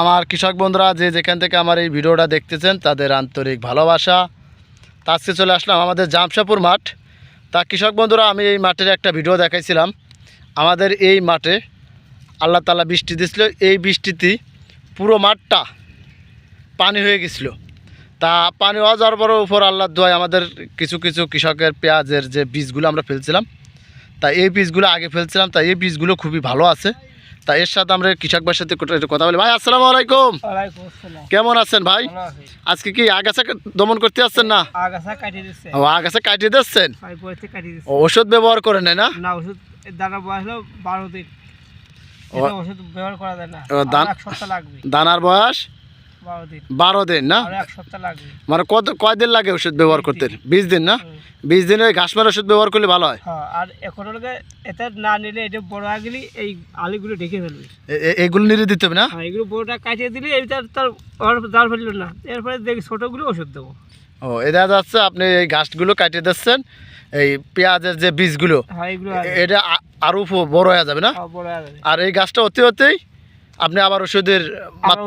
আমার কৃষক বন্ধুরা, যে যেখান থেকে আমার এই ভিডিওটা দেখতেছেন, তাদের আন্তরিক ভালোবাসা। আজকে চলে আসলাম আমাদের জামশাপুর মাঠ। তা কৃষক বন্ধুরা, আমি এই মাঠের একটা ভিডিও দেখাইছিলাম। আমাদের এই মাঠে আল্লাহ তালা বৃষ্টি দিছিল। এই বৃষ্টিতে পুরো মাঠটা পানি হয়ে গেছিল। তা পানি হওয়া যাওয়ার পর উপর আল্লাহর দোয়ায় আমাদের কিছু কিছু কৃষকের পেঁয়াজের যে বীজগুলো আমরা ফেলছিলাম, তা এই বীজগুলো আগে ফেলছিলাম। তা এই বীজগুলো খুবই ভালো আছে। তা এর সাথে আমরা কৃষক ভাইয়ের সাথে কথা বলি। ভাই আসসালাম আলাইকুম। কেমন আছেন ভাই? আজকে কি আগাছা দমন করতে আসছেন না? আগাছা কাটিয়ে ও আগাছা কাটিয়ে দিচ্ছেন? ওষুধ ব্যবহার করে নেয় না? না ওষুধ দানা বয়স হলো বারো দিন। ওষুধ ব্যবহার করা যায় না। দানার বয়স? বারো দিন। না? মানে কত কয়দিন লাগে ওষুধ ব্যবহার করতে? বিশ দিন না? বিশ দিনে ঘাস মারা ওষুধ ব্যবহার করলে ভালো হয়? হ্যাঁ আর এখন এটা না নিলে এটা বড় হয়ে এই আলুগুলো ঢেকে ফেলবে। এগুলো নিরে দিতে হবে না? হ্যাঁ এগুলো বড়টা কাটিয়ে দিলে এইটা তার জাল ফেলল না। এরপরে দেখি ছোটোগুলো ওষুধ দেবো। ও এ দেখা যাচ্ছে আপনি এই ঘাসগুলো কাটিয়ে দিচ্ছেন এই পেঁয়াজের যে বীজগুলো হ্যাঁ এটা আ- আরও বড় হয়ে যাবে না? আর এই গাছটা অতি হতেই আপনি আবার ওষুধের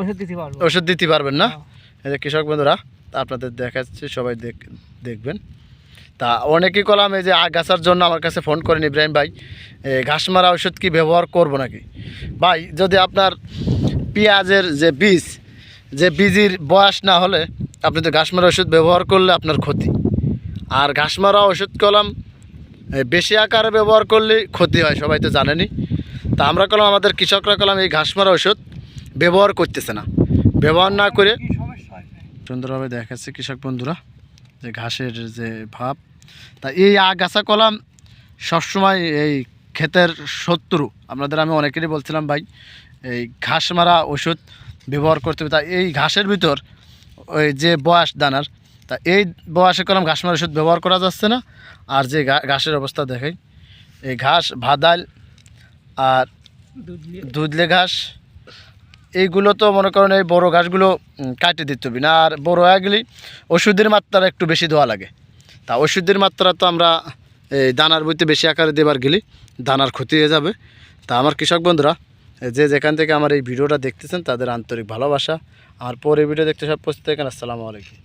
ওষুধ দিতে পারব। ওষুধ দিতে পারবেন না? হ্যাঁ। এই যে কৃষক বন্ধুরা আপনাদের দেখাচ্ছি সবাই দেখ দেখবেন। তা অনেকেই কলাম এই যে আগাছার জন্য আমার কাছে ফোন করেন ইব্রাহিম ভাই এই ঘাস মারা ওষুধ কি ব্যবহার করব নাকি? ভাই যদি আপনার পেঁয়াজের যে বীজ যে বীজের বয়স না হলে আপনি তো ঘাস মারা ওষুধ ব্যবহার করলে আপনার ক্ষতি। আর ঘাস মারা ওষুধ কলাম বেশি আকারে ব্যবহার করলে ক্ষতি হয় সবাই তো জানেনি তা আমরা কলাম, আমাদের কৃষকরা কলাম, এই ঘাস মারা ওষুধ ব্যবহার করতেছে না। ব্যবহার না করে সুন্দরভাবে দেখাচ্ছে কৃষক বন্ধুরা, যে ঘাসের যে ভাব। তা এই আগাছা কলাম সবসময় এই ক্ষেতের শত্রু। আপনাদের আমি অনেকেরই বলছিলাম, ভাই, এই ঘাস মারা ওষুধ ব্যবহার করতে হবে। তা এই ঘাসের ভিতর ওই যে বয়স দানার, তা এই বয়সে কলম ঘাস মারা ওষুধ ব্যবহার করা যাচ্ছে না। আর যে ঘাসের অবস্থা দেখাই, এই ঘাস ভাদাল আর দুধলে ঘাস, এইগুলো তো মনে করেন এই বড়ো ঘাসগুলো কাটে দিতে হবে না। আর বড় হয়ে গেলে ওষুধের মাত্রা একটু বেশি দেওয়া লাগে। তা ওষুধের মাত্রা তো আমরা, এই দানার বইতে বেশি আকারে দেবার গেলে দানার ক্ষতি হয়ে যাবে। তা আমার কৃষক বন্ধুরা, যে যেখান থেকে আমার এই ভিডিওটা দেখতেছেন, তাদের আন্তরিক ভালোবাসা। আর পরে ভিডিও দেখতে সব থাকেন। আসসালামু আলাইকুম।